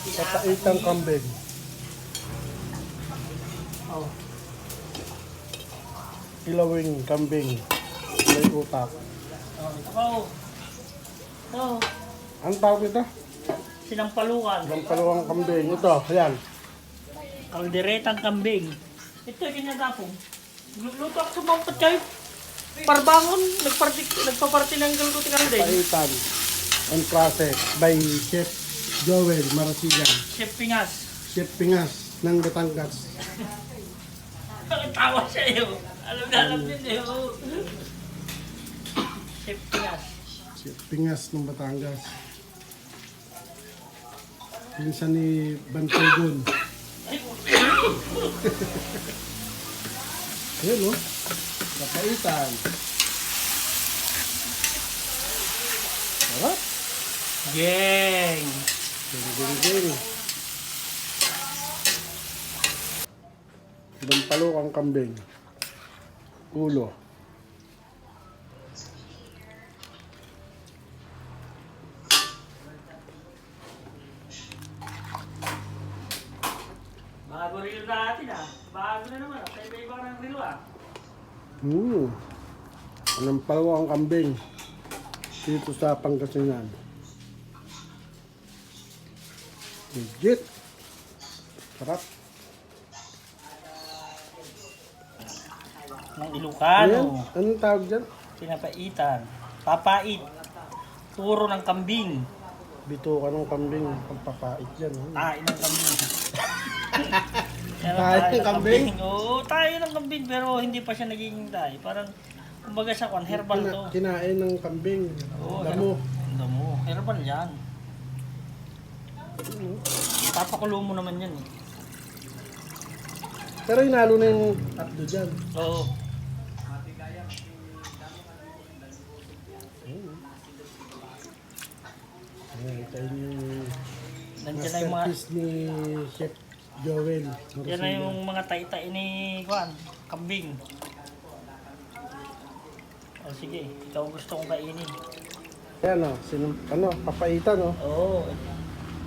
Papaitang kambing. Oh. Ilawing kambing. May utak. Oh, ito ko. Ito. Ang tawag ito? Sinampalukan. Ang kalawang kambing. Ito, ayan. Kalderetang kambing. Ito, ginagapong. Luto ako sa mga patay. Parbangon, nagparti, nagpaparti ng galuto kalde. Paitan. On process by Chef Joel Marasigan. Chef Pingas. Chef Pingas ng Batangas. Tawa siya yun. Alam na alam niya niya yun. Chef Pingas. Chef Pingas ng Batangas. Pinsan ni Bantugon. Ayun oh. Napaitan. Sarap. Geng. Ding. Dampalo ang kambing. Ulo. Bago rilo natin ah. Bago na naman. Sa iba-iba ng rilo ah. Hmm. Anong palawa ang kambing dito sa Pangasinan. Legit. Sarap. Ng Ayan. Ilocano. Anong tawag dyan? Pinapaitan. Papait. Turo ng kambing. Bito ka ng kambing. Pagpapait yan. oh. Tayo ng kambing. Tayo ng kambing? Oo, tayo ng kambing pero hindi pa siya naging tayo. Parang, kumbaga sa kwan, herbal to. Kina- kinain ng kambing. Oo, Damo. Damo. Herbal yan. Papakulo mo naman yan eh. Pero inalo na yung tatlo dyan. Oo. Ayan, ito yung Nandiyan na yung mga, masterpiece ni Chef Joel. yan na yung mga tay-tay ni Kwan, kambing. O sige, ikaw ang gusto kong kainin. Ayan o, sinum, ano, papaitan o. Oo.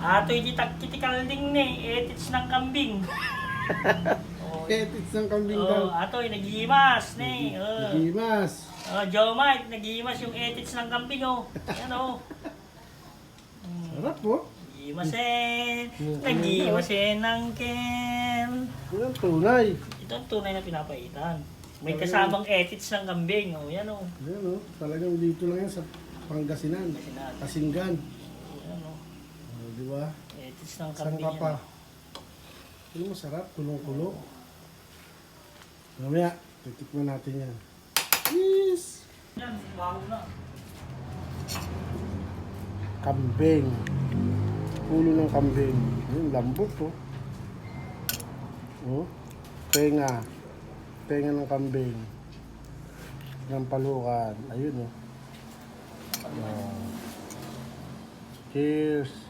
Ato yung kitikalding ni, etits ng kambing. Oo. Etits ng kambing Oo, daw. ato nagimas ni. Oo. Gimas. Oh, Joe Mike, nagimas yung etits ng kambing oh. Yan oh. Mm, Sarap po. Nagimasin. Mm. Nagimasin ng Ken. Yan ang tunay. Ito ang tunay na pinapaitan. May kasamang etits ng kambing oh. Yan oh. Ayan o, talagang dito lang yan sa Pangasinan. Sinabi. Kasinggan. Oh. Di ba? Etits ng Saan ka pa? Ano masarap, kulong-kulo. Mamaya, titikman natin yan. Yes! Yan, bago na. Kambing. Ulo ng kambing. Ayun, lambot to. Oh. Tenga. Tenga ng kambing. Ng palukan. Ayun oh. Oh. Cheers.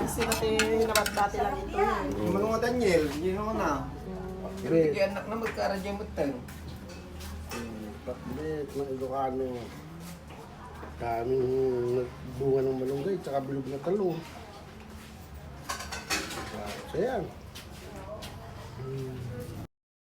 Kasi kasi nabat-dati lang ito. Yung mga Daniel, yun naman na. Pero tigyan anak na magkaradya mo tayo. Patlit ng Ilocano. Daming nagbunga ng malunggay, tsaka bilog na talong. So yan. Mm.